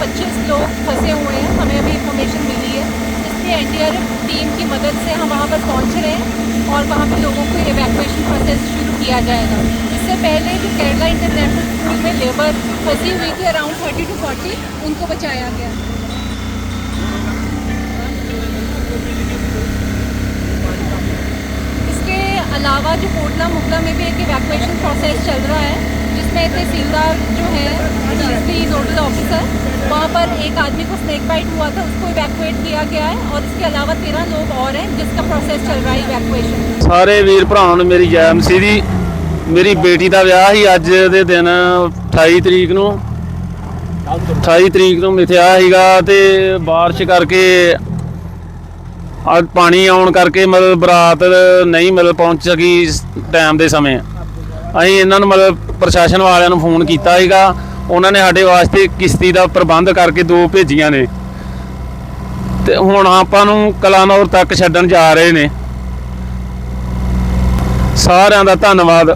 पर 20 से 25 लोग फंसे हुए हैं, हमें अभी इंफॉर्मेशन मिली है। इसलिए एनडीआरएफ टीम की मदद से हम वहाँ पर पहुँच रहे हैं और वहाँ पर लोगों को इवैक्यूएशन प्रोसेस शुरू किया जाएगा। इससे पहले जो केरला इंटरनेशनल स्कूल में लेबर फंसी हुई थी अराउंड 30 टू 40 उनको बचाया गया। इसके अलावा जो कोटला मुगला में भी एक इवैक्यूएशन प्रोसेस चल रहा है, जिसमें तहसीलदार जो है नोडल ऑफिसर वहाँ पर एक आदमी को स्नेक बाइट हुआ था उसको इवैक्यूएट किया गया है और इसके अलावा तेरह लोग और हैं जिसका प्रोसेस चल रहा है इवैक्यूएशन ਸਾਰੇ ਵੀਰ ਭਰਾਵਾਂ ਨੂੰ ਮੇਰੀ ਜੈ ਮਸੀਹ ਦੀ ਮੇਰੀ ਬੇਟੀ ਦਾ ਵਿਆਹ ਸੀ ਅੱਜ ਦੇ ਦਿਨ 28 ਤਰੀਕ ਨੂੰ 28 ਤਰੀਕ ਨੂੰ ਮਿਥਿਆ ਸੀਗਾ ਤੇ ਬਾਰਿਸ਼ ਕਰਕੇ ਅੱਜ ਪਾਣੀ ਆਉਣ ਕਰਕੇ ਮਤਲਬ ਬਰਾਤ ਨਹੀਂ ਮਤਲਬ ਪਹੁੰਚ ਸਕੀ ਟਾਈਮ ਦੇ ਸਮੇਂ ਅਸੀਂ ਇਹਨਾਂ ਨੂੰ ਮਤਲਬ ਪ੍ਰਸ਼ਾਸਨ ਵਾਲਿਆਂ ਨੂੰ ਫੋਨ ਕੀਤਾ ਸੀਗਾ ਉਹਨਾਂ ਨੇ ਸਾਡੇ ਵਾਸਤੇ ਕਿਸ਼ਤੀ ਦਾ ਪ੍ਰਬੰਧ ਕਰਕੇ ਦੋ ਭੇਜੀਆਂ ਨੇ। ਤੇ ਹੁਣ ਆਪਾਂ ਨੂੰ ਕਲਾਨੌਰ ਤੱਕ ਛੱਡਣ ਜਾ ਰਹੇ ਨੇ। ਸਾਰਿਆਂ ਦਾ ਧੰਨਵਾਦ।